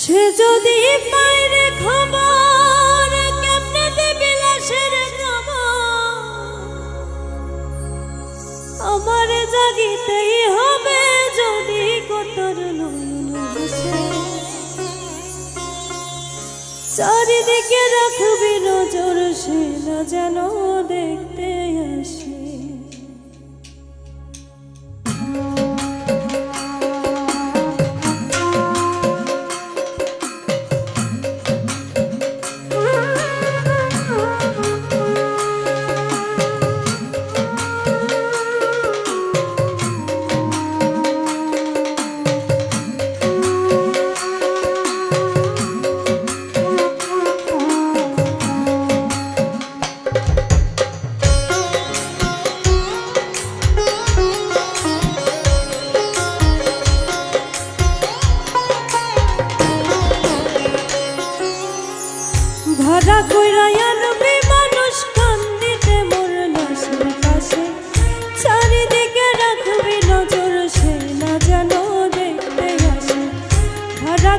সে যদি পাইরে খবর, কেমনে দেবে লাশের আমার জাগিতেই হবে যদি কতর চারিদিকে রাখবি নজর, সে না যেন দেখতে আসে।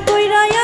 কইরা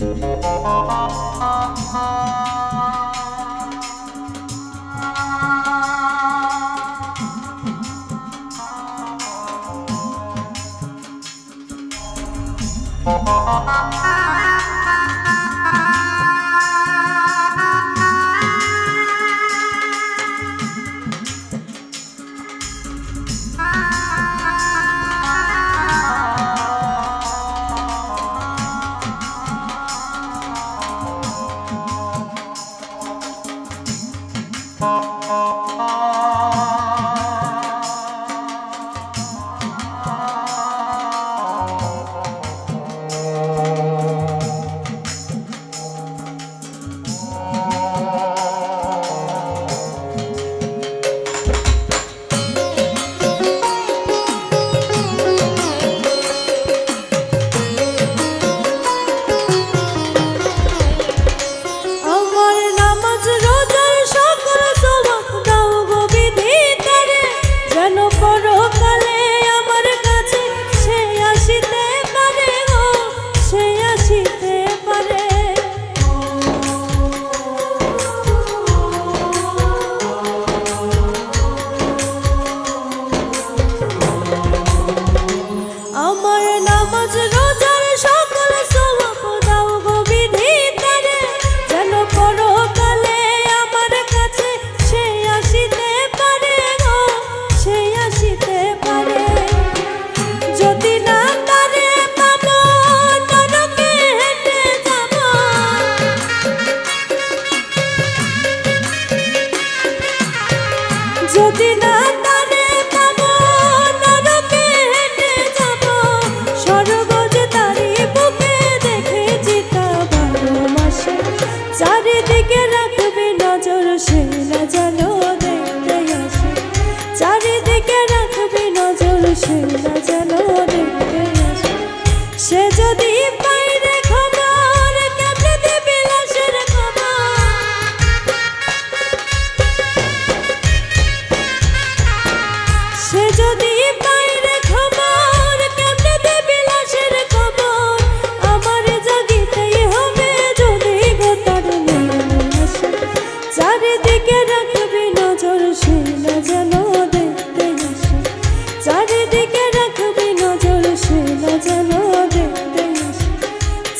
Thank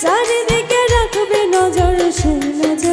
চারিদিকে রাখবে নজর সে না যেন